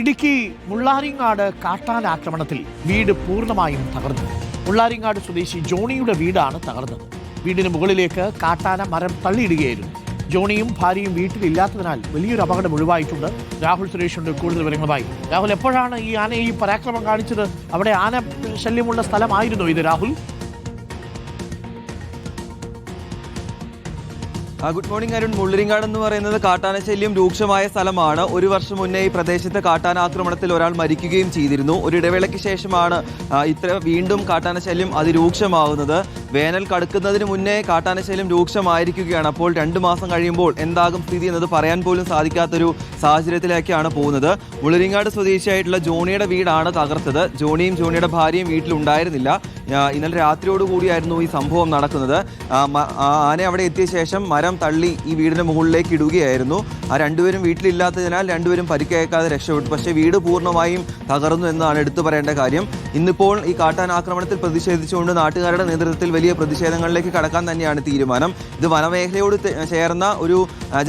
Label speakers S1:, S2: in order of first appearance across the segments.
S1: ഇടുക്കി മുള്ളാരിങ്ങാട് കാട്ടാൻ ആക്രമണത്തിൽ വീട് പൂർണമായും തകർന്നു. മുള്ളാരിങ്ങാട് സ്വദേശി ജോണിയുടെ വീടാണ് തകർന്നത്. വീടിന് മുകളിലേക്ക് കാട്ടാന മരം തള്ളിയിടുകയായിരുന്നു. ജോണിയും ഭാര്യയും വീട്ടിലില്ലാത്തതിനാൽ വലിയൊരു അപകടം ഒഴിവായിട്ടുണ്ട്. രാഹുൽ സുരേഷുണ്ട് കൂടുതൽ വിവരങ്ങളുമായി. രാഹുൽ എപ്പോഴാണ് ഈ ആന ഈ പരാക്രമം കാണിച്ചത്? അവിടെ ആന ശല്യമുള്ള സ്ഥലമായിരുന്നു ഇത് Rahul?
S2: Good morning Arun. Mulliringad എന്ന് പറയുന്നത് കാട്ടാന ശല്യം രൂക്ഷമായ സ്ഥലമാണ്. ഒരു വർഷം മുന്നേ ഈ പ്രദേശത്ത് കാട്ടാന ആക്രമണത്തിൽ ഒരാൾ മരിക്കുകയും ചെയ്തിരുന്നു. ഒരു ഇടവേളയ്ക്ക് ശേഷമാണ് ഇത്ര വീണ്ടും കാട്ടാന ശല്യം അതിരൂക്ഷമാകുന്നത്. വേനൽ കടുക്കുന്നതിന് മുന്നേ കാട്ടാന ശല്യം രൂക്ഷമായിരിക്കുകയാണ്. അപ്പോൾ രണ്ട് മാസം കഴിയുമ്പോൾ എന്താകും സ്ഥിതി എന്നത് പറയാൻ പോലും സാധിക്കാത്തൊരു സാഹചര്യത്തിലേക്കാണ് പോകുന്നത്. മുള്ളിരിങ്ങാട് സ്വദേശിയായിട്ടുള്ള ജോണിയുടെ വീടാണ് തകർത്തത്. ജോണിയും ജോണിയുടെ ഭാര്യയും വീട്ടിലുണ്ടായിരുന്നില്ല. ഇന്നലെ രാത്രിയോട് കൂടിയായിരുന്നു ഈ സംഭവം നടക്കുന്നത്. ആന അവിടെ എത്തിയ ശേഷം മരം തള്ളി ഈ വീടിന് മുകളിലേക്ക് ഇടുകയായിരുന്നു. ആ രണ്ടുപേരും വീട്ടിലില്ലാത്തതിനാൽ രണ്ടുപേരും പരിക്കേക്കാതെ രക്ഷപ്പെട്ടു. പക്ഷേ വീട് പൂർണമായും തകർന്നു എന്നാണ് എടുത്തു പറയേണ്ട കാര്യം. ഇന്നിപ്പോൾ ഈ കാട്ടാൻ ആക്രമണത്തിൽ പ്രതിഷേധിച്ചുകൊണ്ട് നാട്ടുകാരുടെ നേതൃത്വത്തിൽ വലിയ പ്രതിഷേധങ്ങളിലേക്ക് കടക്കാൻ തന്നെയാണ് തീരുമാനം. ഇത് വനമേഖലയോട് ചേർന്ന ഒരു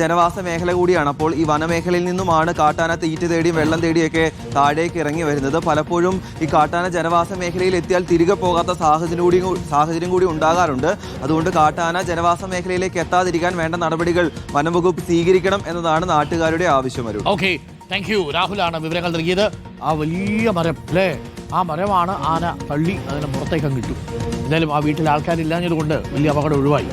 S2: ജനവാസ മേഖല കൂടിയാണ്. അപ്പോൾ ഈ വനമേഖലയിൽ നിന്നുമാണ് കാട്ടാന തീറ്റ തേടിയും വെള്ളം തേടിയൊക്കെ താഴേക്ക് ഇറങ്ങി വരുന്നത്. പലപ്പോഴും ഈ കാട്ടാന ജനവാസ മേഖലയിൽ എത്തിയാൽ തിരികെ പോകാത്ത സാഹചര്യം കൂടി സാഹചര്യം കൂടി ഉണ്ടാകാറുണ്ട്. അതുകൊണ്ട് കാട്ടാന ജനവാസ മേഖലയിലേക്ക് എത്താതിരിക്കാൻ വേണ്ട നടപടികൾ വനംവകുപ്പ് സ്വീകരിക്കണം എന്നതാണ് നാട്ടുകാരുടെ ആവശ്യം വരും
S1: ഓക്കെ താങ്ക് യു രാഹുലാണ് വിവരങ്ങൾ നൽകിയത്. ആ വലിയ മരം അല്ലേ? ആ മരമാണ് ആന തള്ളി അതിന് പുറത്തേക്കങ്ങ് കിട്ടും എന്തായാലും ആ വീട്ടിൽ ആൾക്കാരില്ലാഞ്ഞതുകൊണ്ട് വലിയ അപകടം ഒഴിവായി.